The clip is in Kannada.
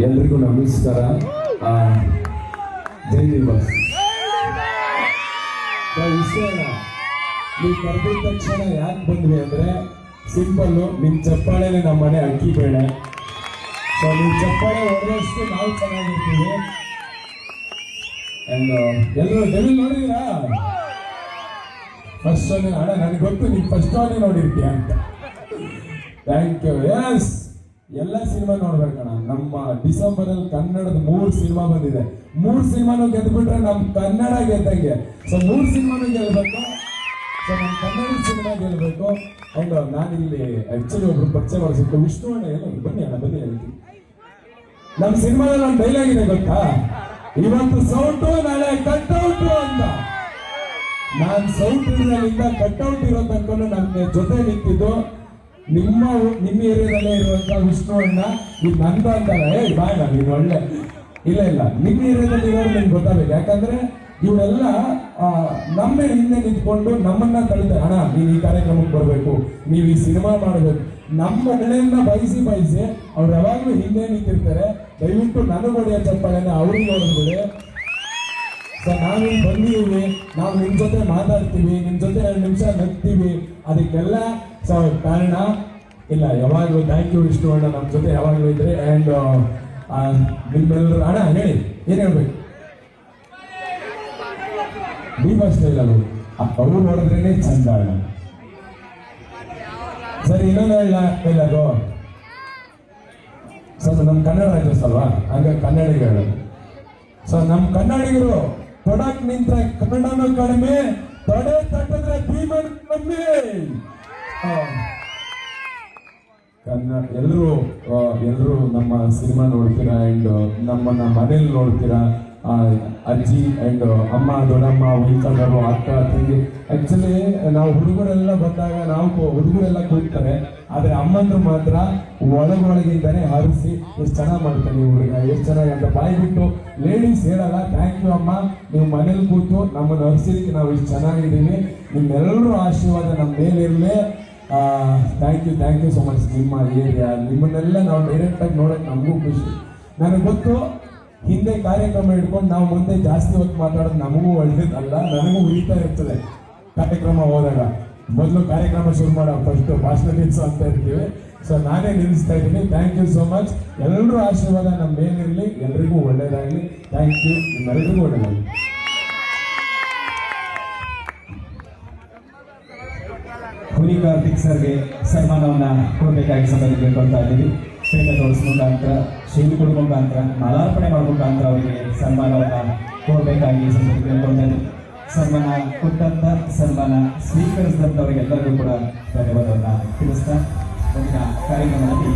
ಎಲ್ರಿಗೂ ನಮಸ್ಕಾರ. ಜೈ ವಿಷಯ, ನೀವು ಕರೆದಿದ ತಕ್ಷಣ ಯಾಕೆ ಬಂದ್ವಿ ಅಂದ್ರೆ ಸಿಂಪಲ್ಲು ನಿಮ್ಮ ಚಪ್ಪಾಳೆನೆ ನಮ್ಮ ಮನೆ ಅಕ್ಕಿ ಬೇಳೆ. ಸೊ ನಿಮ್ಮ ಚಪ್ಪಾಳೆ ಹೊಡೆದಷ್ಟು ನಾವು ಚೆನ್ನಾಗಿರ್ತೀವಿ. ಆ್ಯಂಡ್ ಎಲ್ಲರೂ ಡೆವಿಲ್ ನೋಡಿದ್ರಾ? ಫಸ್ಟ್ ಅಣ್ಣ, ನನಗೆ ಗೊತ್ತು ನೀವು ಫಸ್ಟ್ ಶೋನೇ ನೋಡಿರ್ತೀಯ ಅಂತ. ಥ್ಯಾಂಕ್ ಯು ಎಸ್ ಎಲ್ಲ ಸಿನಿಮಾ ನೋಡ್ಬೇಕಣ್ಣ ನಮ್ಮ ಡಿಸೆಂಬರ್ ಅಲ್ಲಿ ಕನ್ನಡದ ಮೂರು ಸಿನಿಮಾ ಬಂದಿದೆ. ಮೂರು ಸಿನಿಮಾನು ಗೆದ್ಬಿಟ್ರೆ ನಮ್ಮ ಕನ್ನಡ ಗೆದ್ದಂಗೆ. ಸೊ ಮೂರು ಸಿನಿಮಾನು ಗೆಲ್ಬೇಕು. ಸೊ ನಮ್ಮ ಕನ್ನಡ ಸಿನಿಮಾ ಗೆಲ್ಬೇಕು. ಅಂಡ್ ನಾನಿಲ್ಲಿ ಆಕ್ಚುಲಿ ಒಬ್ರು ಪರಿಚಯ ಮಾಡಿಸಿದ್ದು ವಿಷ್ಣು ಅಣ್ಣ. ಎಲ್ಲ ಬನ್ನಿ ಅಣ್ಣ, ಬನ್ನಿ ಹೇಳ್ತೀನಿ ನಮ್ಮ ಸಿನಿಮಾದಲ್ಲಿ ಒಂದು ಡೈಲಾಗ್ ಇದೆ ಗೊತ್ತಾ? ಇವತ್ತು ಸೌಟು, ನಾಳೆ ಕಟ್ಔಟು ಅಂತ. ನಾನ್ ಸೌಟ್ ಇರೋದ್ರಿಂದ ಕಟ್ಔಟ್ ಇರೋ ತನಕ ನನ್ನ ಜೊತೆ ನಿಂತಿದ್ದು. ನಿಮ್ಮ ನಿಮ್ಮ ಏರಿಯಾದಲ್ಲೇ ಇರುವಂತಹ ವಿಷ್ಣು ಅಣ್ಣ ಇದು ಅಂತಾರ. ಏ ಬಾಯ್ ನೀನು ಒಳ್ಳೆ. ಇಲ್ಲ ಇಲ್ಲ. ನಿಮ್ಮ ಏರಿಯಾದಲ್ಲಿ ಇರೋರು ನಿಮ್ಗೆ ಗೊತ್ತಾಗಬೇಕು. ಯಾಕಂದ್ರೆ ಇವರೆಲ್ಲ ನಮ್ಮ ಹಿಂದೆ ನಿಂತ್ಕೊಂಡು ನಮ್ಮನ್ನ ತಳಿತಾರೆ. ಅಣ್ಣ ನೀವು ಈ ಕಾರ್ಯಕ್ರಮಕ್ಕೆ ಬರಬೇಕು. ನೀವು ಈ ಸಿನಿಮಾ ಮಾಡಬೇಕು. ನಮ್ಮ ಮನೆಯನ್ನ ಬಯಸಿ ಬಯಸಿ ಅವ್ರು ಯಾವಾಗಲೂ ಹಿಂದೆ ನಿಂತಿರ್ತಾರೆ. ದಯವಿಟ್ಟು ನನಗೊಡೆಯ ಚಪ್ಪಾಳೆನ ಅವ್ರಿಗೆ ನೋಡಿದ್ಬಿಡಿ ಸರ್, ನಾವು ಬಂದಿದ್ದೀವಿ. ನಾವು ನಿಮ್ಮ ಜೊತೆ ಮಾತಾಡ್ತೀವಿ. ನಿಮ್ಮ ಜೊತೆ ಎರಡು ನಿಮಿಷ ನಗ್ತೀವಿ. ಅದಕ್ಕೆಲ್ಲ ಸೊ ಕಾರಣ? ಇಲ್ಲ, ಯಾವಾಗಲೂ ಥ್ಯಾಂಕ್ ಯು ವಿಷ್ಣು ಅಣ್ಣ ನಮ್ಮ ಜೊತೆ ಯಾವಾಗಲೂ ಇದ್ದರೆ ಆ್ಯಂಡ್ ನಿಮ್ಮೆಲ್ಲರೂ ಅಣ್ಣ, ಹೇಳಿ, ಏನು ಹೇಳ್ಬೇಕು? ಡಿ ಫಸ್ಟ್ ಸ್ಟೈಲ್ ಅದು ಅವ್ರು ನೋಡಿದ್ರೇನೆ ಚಂದ, ಅಣ್ಣ. ಸರಿ, ಇನ್ನೊಂದು ಇಲ್ಲ ಹೇಳೋದು ಸ್ವಲ್ಪ ನಮ್ಮ ಕನ್ನಡ ರಾಜ್ಯೋತ್ಸವ ಹಾಗೆ ಹಂಗಾಗಿ ಕನ್ನಡಿಗ ಹೇಳೋದು ಸೊ ನಮ್ಮ ಕನ್ನಡಿಗರು ತೊಡಕ್ ನಿಂತ ಕನ್ನಡನೂ ಕಡಿಮೆ, ತೊಡೆ ತಟ್ಟಿದ್ರೆ ಭೀಮನ್ ಕಮ್ಮಿ. ಕನ್ನಡ ಎಲ್ಲರೂ ಎಲ್ಲರೂ ನಮ್ಮ ಸಿನಿಮಾ ನೋಡ್ತೀರಾ ಆ್ಯಂಡ್ ನಮ್ಮನ್ನ ಮನೇಲಿ ನೋಡ್ತೀರಾ? ಅಜ್ಜಿ ಆ್ಯಂಡ್ ಅಮ್ಮ, ದೊಡ್ಡಮ್ಮ ವೈಕಲ್ಲರು ಅಕ್ಕ, ತಂಗಿ. ಆ್ಯಕ್ಚುಲಿ ನಾವು ಹುಡುಗರೆಲ್ಲ ಬಂದಾಗ ನಾವು ಹುಡುಗರೆಲ್ಲ ಕೂಗ್ತಾರೆ. ಆದರೆ ಅಮ್ಮಂದ್ರು ಮಾತ್ರ ಒಳಗೊಳಗಿಂದನೇ ಹರಿಸಿ ಎಷ್ಟು ಚೆನ್ನಾಗಿ ಮಾಡ್ತಾನೆ ಹುಡುಗ, ಎಷ್ಟು ಚೆನ್ನಾಗಿ ಅಂತ ಬಾಯಿ ಬಿಟ್ಟು ಲೇಡೀಸ್ ಹೇಳಲ್ಲ ಥ್ಯಾಂಕ್ ಯು ಅಮ್ಮ. ನೀವು ಮನೇಲಿ ಕೂತು ನಮ್ಮನ್ನು ಹರಿಸಿದಕ್ಕೆ ನಾವು ಇಷ್ಟು ಚೆನ್ನಾಗಿದ್ದೀವಿ. ನಿಮ್ಮೆಲ್ಲರೂ ಆಶೀರ್ವಾದ ನಮ್ಮ ಮೇಲಿರಲಿ. Thank you thank you so much ನಿಮ್ಮ ಏರಿಯಾ ನಿಮ್ಮನ್ನೆಲ್ಲ ನಾವು ಡೈರೆಕ್ಟಾಗಿ ನೋಡೋಕೆ ನಮಗೂ ಖುಷಿ. ನನಗೆ ಗೊತ್ತು, ಹಿಂದೆ ಕಾರ್ಯಕ್ರಮ ಇಟ್ಕೊಂಡು ನಾವು ಮುಂದೆ ಜಾಸ್ತಿ ಹೊತ್ತು ಮಾತಾಡೋದು ನಮಗೂ ಒಳ್ಳೇದಲ್ಲ, ನನಗೂ ಉಳಿತಾ ಇರ್ತದೆ ಕಾರ್ಯಕ್ರಮ ಹೋದಾಗ. ಮೊದಲು ಕಾರ್ಯಕ್ರಮ ಶುರು ಮಾಡೋ ಫಸ್ಟ್ ಭಾಷಣ ನಿಲ್ಸು ಅಂತ ಇರ್ತೀವಿ. ಸೊ ನಾನೇ ನಿಲ್ಲಿಸ್ತಾ ಇದ್ದೀನಿ. ಥ್ಯಾಂಕ್ ಯು ಸೋ ಮಚ್ ಎಲ್ಲರೂ ಆಶೀರ್ವಾದ ನಮ್ಮ ಮೇಲಿರಲಿ, ಎಲ್ರಿಗೂ ಒಳ್ಳೇದಾಗಲಿ. ಥ್ಯಾಂಕ್ ಯು ನಿಮ್ಮೆಲ್ಲರಿಗೂ ಒಳ್ಳೇದಾಗಲಿ. ಹುಲಿ ಕಾರ್ತಿಕ್ ಸರ್ಗೆ ಸನ್ಮಾನವನ್ನ ಕೊಡಬೇಕಾಗಿ ಸಂಬಂಧ ಕೇಳ್ಕೊಳ್ತಾ ಇದ್ದೀವಿ. ಪೇಟ ತೋರಿಸ್ ಮುಖಾಂತರ ಶೈಲಿ ಕೊಡುವ ಮುಖಾಂತರ, ಮಾಲಾರ್ಪಣೆ ಮಾಡುವ ಮುಖಾಂತರ ಅವರಿಗೆ ಸನ್ಮಾನವನ್ನ ಕೊಡಬೇಕಾಗಿ ಸಂಬಂಧ ಕೇಳ್ಕೊಳ್ತಾ ಸನ್ಮಾನ ಕೊಟ್ಟಂತ ಸನ್ಮಾನ ಸ್ವೀಕರಿಸಿದಂಥವರಿಗೆಲ್ಲರಿಗೂ ಕೂಡ ಧನ್ಯವಾದವನ್ನ ತಿಳಿಸ್ತಾ, ಮುಂದಿನ ಕಾರ್ಯಕ್ರಮದಲ್ಲಿ